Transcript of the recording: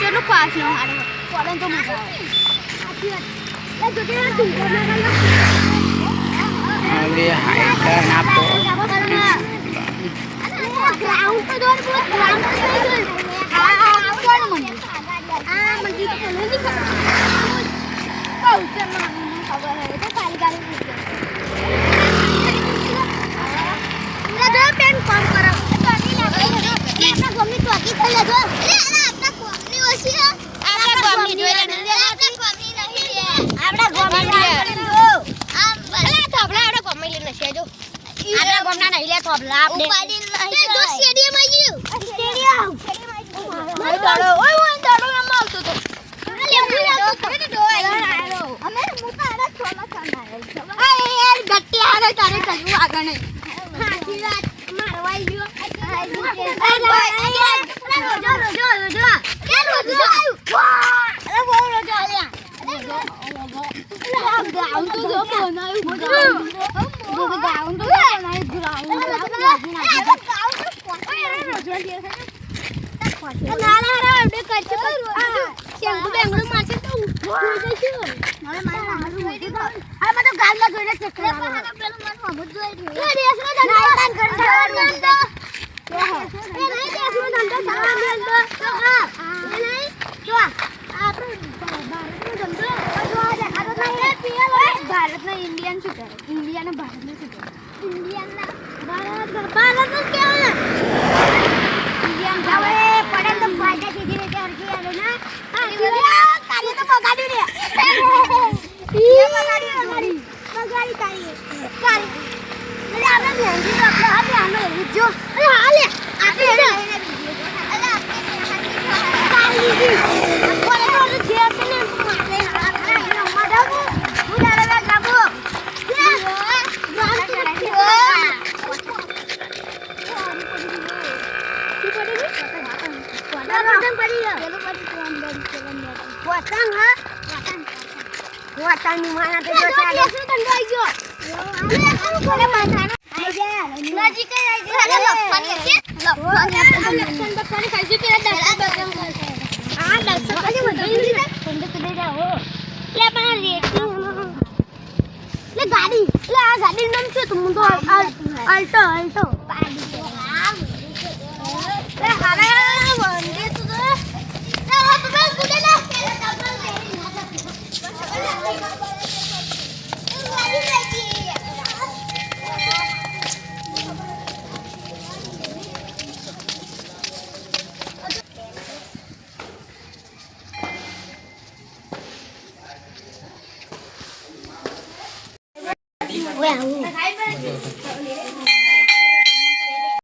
પેલો પાછો હારે પડે તો મજા આવે હવે હાઈકર ના પો ગ્રાઉન્ડ તો દોર ગ્રાઉન્ડ તો ખબલા આપણે તો સ્ટેડિયમ આવ્યું સ્ટેડિયમ ઓય દાડો. ઓય ઓય દાડો નમ આવતો તો. બનાવ્યું ભારતના ઇન્ડિયન શું કરે? ઇન્ડિયાના ભારતના શું કરે? ઇન્ડિયાના ભારત ભારતનું કેવું Buatan ha? Buatan. Buatan di mana tuh? Buatan. Buatan. Buatan. Buatan. ગાડી એટલે આ ગાડીનું નામ શું તું તો અલ્ટો અલ્ટો. ગાડી Thôi.